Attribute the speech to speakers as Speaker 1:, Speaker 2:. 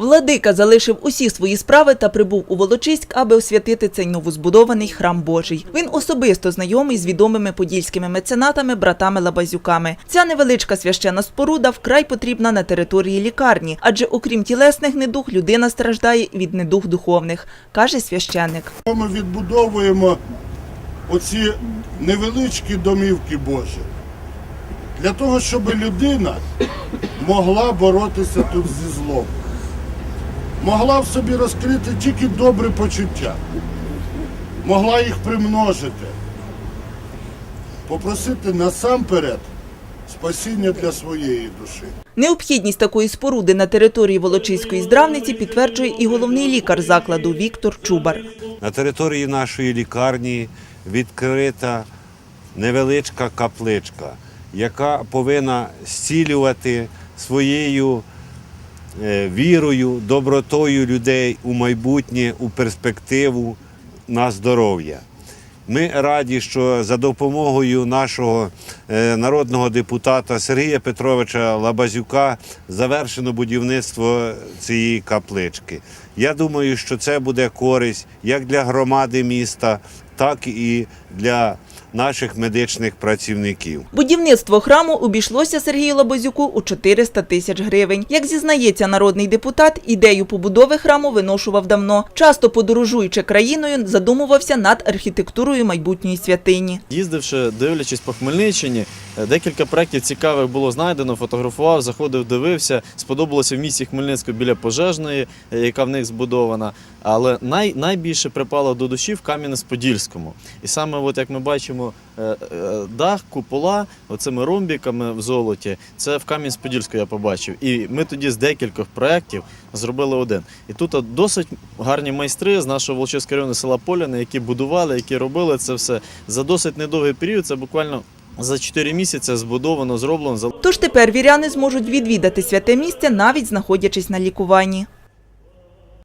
Speaker 1: Владика залишив усі свої справи та прибув у Волочиськ, аби освятити цей новозбудований храм Божий. Він особисто знайомий з відомими подільськими меценатами, братами Лабазюками. Ця невеличка священна споруда вкрай потрібна на території лікарні, адже окрім тілесних недуг, людина страждає від недуг духовних, каже священник.
Speaker 2: Ми відбудовуємо оці невеличкі домівки Божі. Для того, щоб людина могла боротися тут зі злом. Могла в собі розкрити тільки добре почуття. Могла їх примножити. Попросити насамперед спасіння для своєї душі.
Speaker 1: Необхідність такої споруди на території Волочиської здравниці підтверджує і головний лікар закладу Віктор Чубар.
Speaker 3: На території нашої лікарні відкрита невеличка капличка, яка повинна зцілювати своєю вірою, добротою людей у майбутнє, у перспективу на здоров'я. Ми раді, що за допомогою нашого е, народного депутата Сергія Петровича Лабазюка завершено будівництво цієї каплички. Я думаю, що це буде користь як для громади міста, так і для наших медичних працівників.
Speaker 1: Будівництво храму обійшлося Сергію Лабазюку у 400 тисяч гривень. Як зізнається народний депутат, ідею побудови храму виношував давно. Часто подорожуючи країною, задумувався над архітектурою майбутньої святині.
Speaker 4: Їздивши, дивлячись по Хмельниччині, декілька проєктів цікавих було знайдено, фотографував, заходив, дивився. Сподобалося в місті Хмельницького біля пожежної, яка в них збудована. Але най, найбільше припало до душі в Кам'янець-Подільському. І саме, от як ми бачимо, е, е, дах, купола, оцими ромбіками в золоті, це в Кам'янець-Подільську я побачив. І ми тоді з декількох проєктів зробили один. І тут досить гарні майстри з нашого Волчиського району села Поляни, які будували, які робили це все за досить недовгий період. Це буквально за 4 місяці збудовано, зроблено.
Speaker 1: Тож тепер віряни зможуть відвідати святе місце, навіть знаходячись на лікуванні.